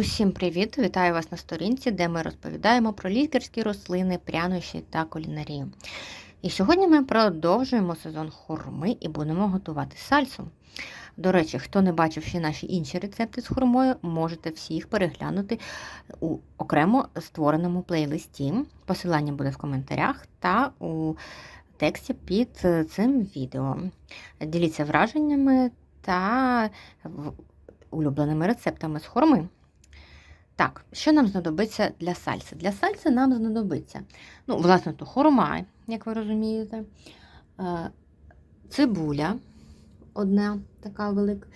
Усім привіт! Вітаю вас на сторінці, де ми розповідаємо про лікарські рослини, прянощі та кулінарію. І сьогодні ми продовжуємо сезон хурми і будемо готувати сальсу. До речі, хто не бачив ще наші інші рецепти з хурмою, можете всі їх переглянути у окремо створеному плейлисті. Посилання буде в коментарях та у тексті під цим відео. Діліться враженнями та улюбленими рецептами з хурми. Так, що нам знадобиться для сальси? Для сальси нам знадобиться, ну, власне, то хурма, як ви розумієте, е, цибуля, одна така велика.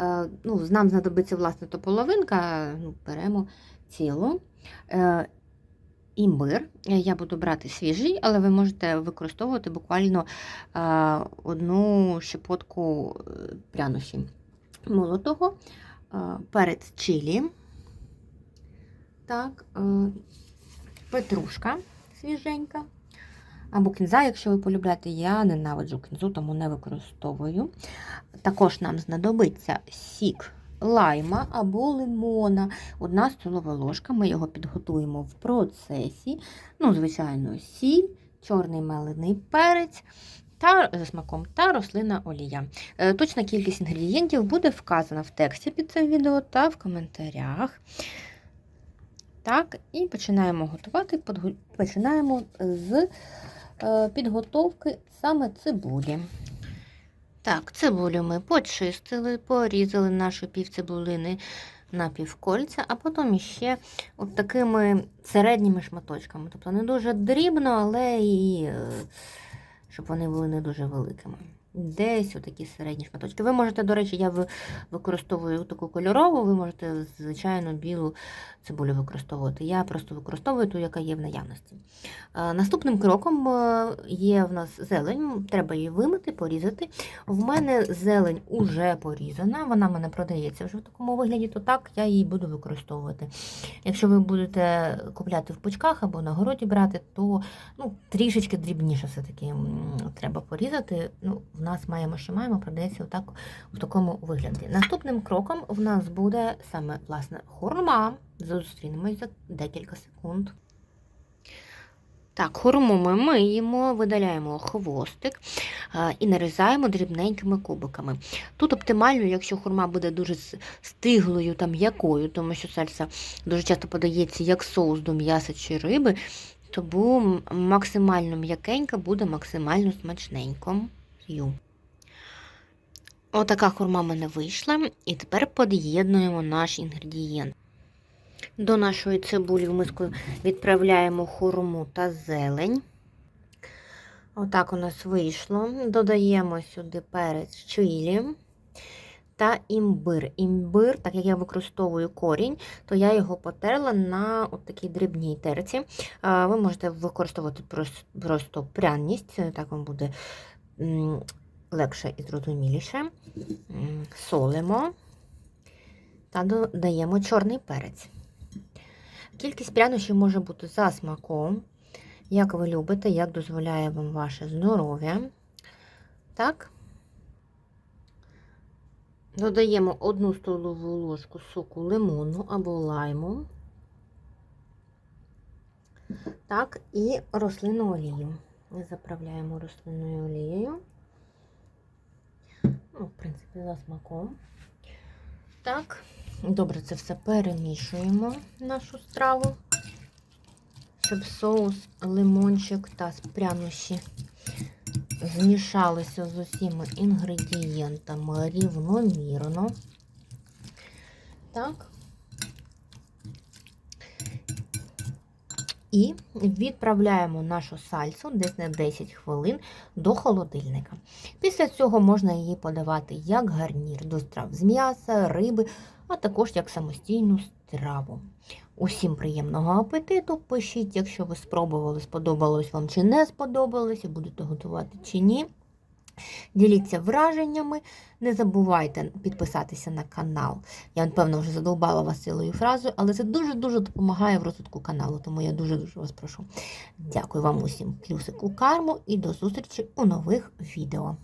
Е, Ну, нам знадобиться, власне, то половинка, ну, беремо цілу. Е, Імбир. Я буду брати свіжий, але ви можете використовувати буквально одну щепотку прянощі молотого, перець чилі, так, е, петрушка свіженька. Або кінза, якщо ви полюбляєте, я ненавиджу кінзу, тому не використовую. Також нам знадобиться сік лайма або лимона. Одна столова ложка. Ми його підготуємо в процесі. Ну, звичайно, сіль, чорний мелений перець та за смаком та рослина олія. Е, Точна кількість інгредієнтів буде вказана в тексті під цим відео та в коментарях. Так, і починаємо готувати. Починаємо з е, підготовки саме цибулі. Так, цибулю ми почистили, порізали нашу півцибулини на півкольця, а потім ще от такими середніми шматочками. Тобто не дуже дрібно, але і е, щоб вони були не дуже великими. Десь отакі середні шматочки. Ви можете, до речі, я використовую таку кольорову, ви можете, звичайно, білу цибулю використовувати. Я просто використовую ту, яка є в наявності. Е, Наступним кроком е, є в нас зелень, треба її вимити, порізати. В мене зелень уже порізана, вона мене продається вже в такому вигляді, то так я її буду використовувати. Якщо ви будете купляти в пучках або на городі брати, то ну, трішечки дрібніше все-таки треба порізати. Ну, в нас маємо, що маємо, продається отак, в такому вигляді. Наступним кроком в нас буде саме власне хурма. Зустрінемось за декілька секунд. Так, хурму ми миємо, видаляємо хвостик і нарізаємо дрібненькими кубиками. Тут оптимально, якщо хурма буде дуже стиглою та м'якою, тому що сальса дуже часто подається як соус до м'яса чи риби, тому максимально м'якенька буде максимально смачненько. Ю. Отака хурма в мене вийшла. І тепер під'єднуємо наш інгредієнт. До нашої цибулі в миску відправляємо хурму та зелень. Отак у нас вийшло. Додаємо сюди перець чилі та імбир. Імбир, так як я використовую корінь, то я його потерла на такій дрібній терці. Ви можете використовувати просто пряність, так вам буде легше і зрозуміліше. Солимо та додаємо чорний перець. Кількість прянощів може бути за смаком, як ви любите, як дозволяє вам ваше здоров'я. Так. Додаємо одну столову ложку соку лимону або лайму. Так, і рослинну олію. Заправляємо рослинною олією. Ну, в принципі, за смаком. Так, добре це все перемішуємо нашу страву, щоб соус, лимончик та прянощі змішалися з усіма інгредієнтами рівномірно. Так. І відправляємо нашу сальсу десь на 10 хвилин до холодильника. Після цього можна її подавати як гарнір до страв з м'яса, риби, а також як самостійну страву. Усім приємного апетиту. Пишіть, якщо ви спробували, сподобалось вам чи не сподобалось, і будете готувати чи ні. Діліться враженнями. Не забувайте підписатися на канал. Я, напевно, вже задовбала вас цілою фразою, але це дуже-дуже допомагає в розвитку каналу, тому я дуже-дуже вас прошу. Дякую вам усім плюсик у карму і до зустрічі у нових відео.